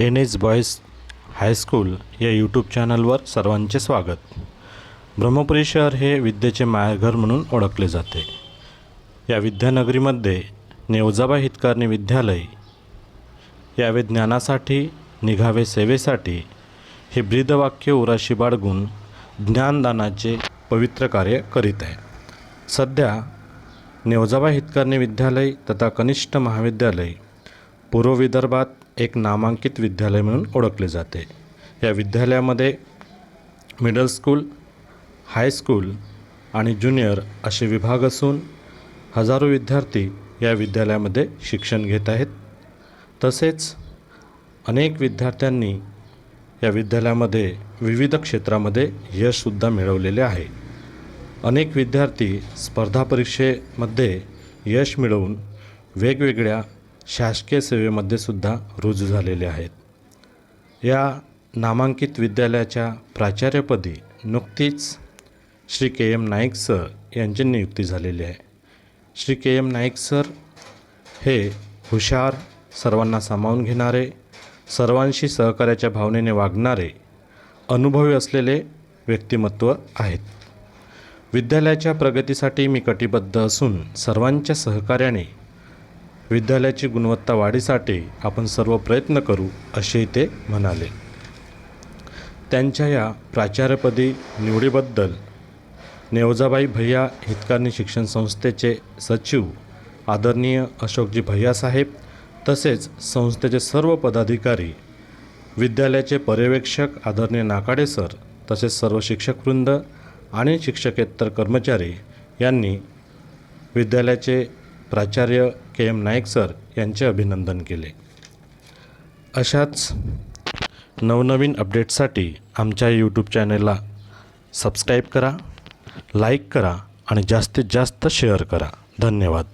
N H boys high school या YouTube चॅनलवर सर्वांचे स्वागत. ब्रह्मपुरी शहर हे विद्येचे मायाघर म्हणून ओळखले जाते. या विद्यानगरीमध्ये नेवजाबा हितकारणी विद्यालय यावे ज्ञानासाठी निघावे सेवेसाठी हे ब्रीदवाक्य उराशी बाळगून ज्ञानदानाचे पवित्र कार्य करीत आहे. सध्या नेवजाबा हितकारणी विद्यालय तथा कनिष्ठ महाविद्यालय पूर्व विदर्भात एक नामांकित विद्यालय म्हणून ओळखले जाते. या विद्यालयामध्ये मिडल स्कूल हायस्कूल आणि ज्युनियर असे विभाग असून हजारो विद्यार्थी या विद्यालयामध्ये शिक्षण घेत आहेत. तसेच अनेक विद्यार्थ्यांनी या विद्यालयामध्ये विविध क्षेत्रामध्ये यशसुद्धा मिळवलेले आहे. अनेक विद्यार्थी स्पर्धा परीक्षेमध्ये यश मिळवून वेगवेगळ्या शासकीय सेवेमध्ये सुद्धा रुजू झालेले आहेत. या नामांकित विद्यालयाच्या प्राचार्यपदी नुकतीच Shri K M Naik sir यांची नियुक्ती झालेली आहे. Shri K M Naik sir हे हुशार सर्वांना सामावून घेणारे सर्वांशी सहकार्याच्या भावनेने वागणारे अनुभवी असलेले व्यक्तिमत्व आहेत. विद्यालयाच्या प्रगतीसाठी मी कटिबद्ध असून सर्वांच्या सहकार्याने विद्यालयाची गुणवत्ता वाढीसाठी आपण सर्व प्रयत्न करू असे ते म्हणाले. त्यांच्या या प्राचार्यपदी निवडीबद्दल नेवजाबाई भैया हितकारणी शिक्षण संस्थेचे सचिव आदरणीय अशोकजी भैयासाहेब तसेच संस्थेचे सर्व पदाधिकारी विद्यालयाचे पर्यवेक्षक आदरणीय नाकाडे सर तसेच सर्व शिक्षकवृंद आणि शिक्षकेतर कर्मचारी यांनी विद्यालयाचे प्राचार्य के एम नाईक सर यांचे अभिनंदन केले. अशाच नवनवीन अपडेट्ससाठी आमच्या यूट्यूब चॅनलला सबस्क्राईब करा लाईक करा आणि जास्तीत जास्त शेअर करा. धन्यवाद.